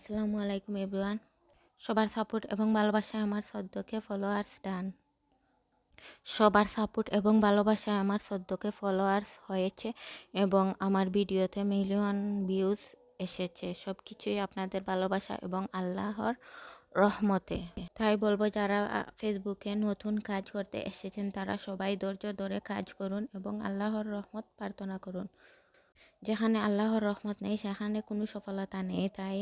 আসসালামু আলাইকুম এভরিওয়ান। সবার সাপোর্ট এবং ভালোবাসায় আমার সদ্যকে ফলোয়ার্স ডান সবার সাপোর্ট এবং ভালোবাসায় আমার সদ্যকে ফলোয়ার্স হয়েছে এবং আমার ভিডিওতে মিলিয়ন ভিউজ এসেছে। সব কিছুই আপনাদের ভালোবাসা এবং আল্লাহর রহমতে। তাই বলব, যারা ফেসবুকে নতুন কাজ করতে এসেছেন, তারা সবাই ধৈর্য ধরে কাজ করুন এবং আল্লাহর রহমত প্রার্থনা করুন। যেখানে আল্লাহর রহমত নেই, সেখানে কোনো সফলতা নেই। তাই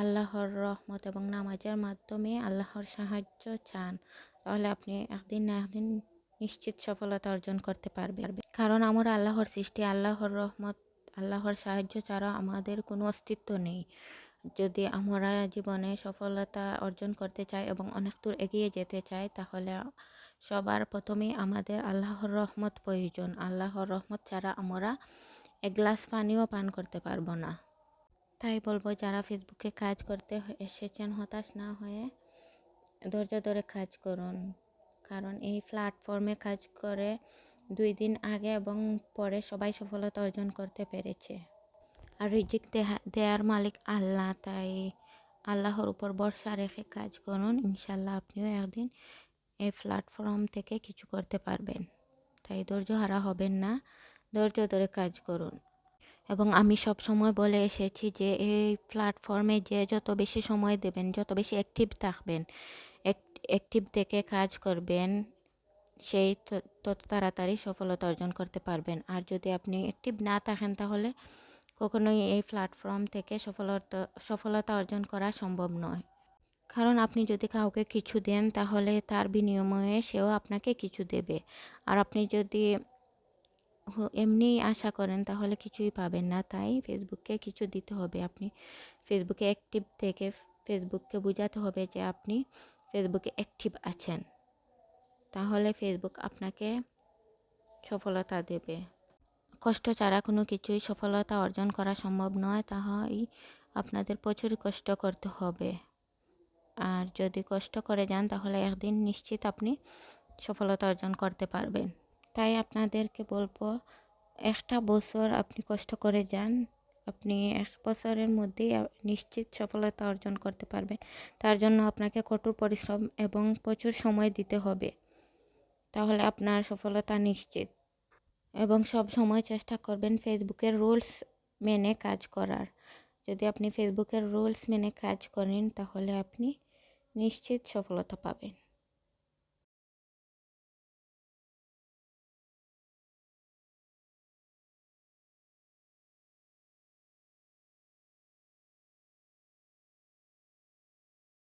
আল্লাহর রহমত এবং নামাজের মাধ্যমে আল্লাহর সাহায্য চান, তাহলে আপনি একদিন না একদিন নিশ্চিত সফলতা অর্জন করতে পারবেন। কারণ আমরা আল্লাহর সৃষ্টি, আল্লাহর রহমত, আল্লাহর সাহায্য ছাড়া আমাদের কোনো অস্তিত্ব নেই। যদি আমরা জীবনে সফলতা অর্জন করতে চাই এবং অনেক দূর এগিয়ে যেতে চাই, তাহলে সবার প্রথমেই আমাদের আল্লাহর রহমত প্রয়োজন। আল্লাহর রহমত ছাড়া আমরা এক গ্লাস পানিও পান করতে পারব না। তাই বলব যারা ফেসবুকে কাজ করতে এসেছেন, হতাশ না হয়ে ধৈর্য ধরে কাজ করুন। কারণ এই প্ল্যাটফর্মে কাজ করে দুই দিন আগে এবং পরে সবাই সফলতা অর্জন করতে পেরেছে। আর রিজিক দেয়ার মালিক আল্লাহ, তাই আল্লাহর উপর ভরসা রেখে কাজ করুন। ইনশাল্লাহ আপনিও একদিন এই প্ল্যাটফর্ম থেকে কিছু করতে পারবেন। তাই ধৈর্য হারা হবেন না, ধৈর্য ধরে কাজ করুন। এবং আমি সব সময় বলে এসেছি যে, এই প্ল্যাটফর্মে যে যত বেশি সময় দেবেন, যত বেশি অ্যাক্টিভ থাকবেন অ্যাক্টিভ থেকে কাজ করবেন, সেই তত তাড়াতাড়ি সফলতা অর্জন করতে পারবেন। আর যদি আপনি অ্যাক্টিভ না থাকেন তাহলে কখনোই এই প্ল্যাটফর্ম থেকে সফলতা সফলতা অর্জন করা সম্ভব নয়। কারণ আপনি যদি কাউকে কিছু দেন তাহলে তার বিনিময়ে সেও আপনাকে কিছু দেবে। আর আপনি যদি এমনি আশা করেন তাহলে কিছুই পাবেন না। তাই ফেসবুককে কিছু দিতে হবে আপনি। ফেসবুকে অ্যাক্টিভ থেকে ফেসবুককে বোঝাতে হবে যে আপনি ফেসবুকে অ্যাক্টিভ আছেন। তাহলে ফেসবুক আপনাকে সফলতা দেবে। কষ্ট ছাড়া কোনো কিছুই সফলতা অর্জন করা সম্ভব নয়। তাই আপনাদের প্রচুর কষ্ট করতে হবে। আর যদি কষ্ট করে যান তাহলে একদিন নিশ্চিত আপনি সফলতা অর্জন করতে পারবেন। তাই আপনাদেরকে বলব, একটা বছর আপনি কষ্ট করে যান। আপনি এক বছরের মধ্যেই নিশ্চিত সফলতা অর্জন করতে পারবেন। তার জন্য আপনাকে কঠোর পরিশ্রম এবং প্রচুর সময় দিতে হবে। তাহলে আপনার সফলতা নিশ্চিত। এবং সব সময় চেষ্টা করবেন ফেসবুকের রুলস মেনে কাজ করার। যদি আপনি ফেসবুকের রুলস মেনে কাজ করেন, তাহলে আপনি নিশ্চিত সফলতা পাবেন।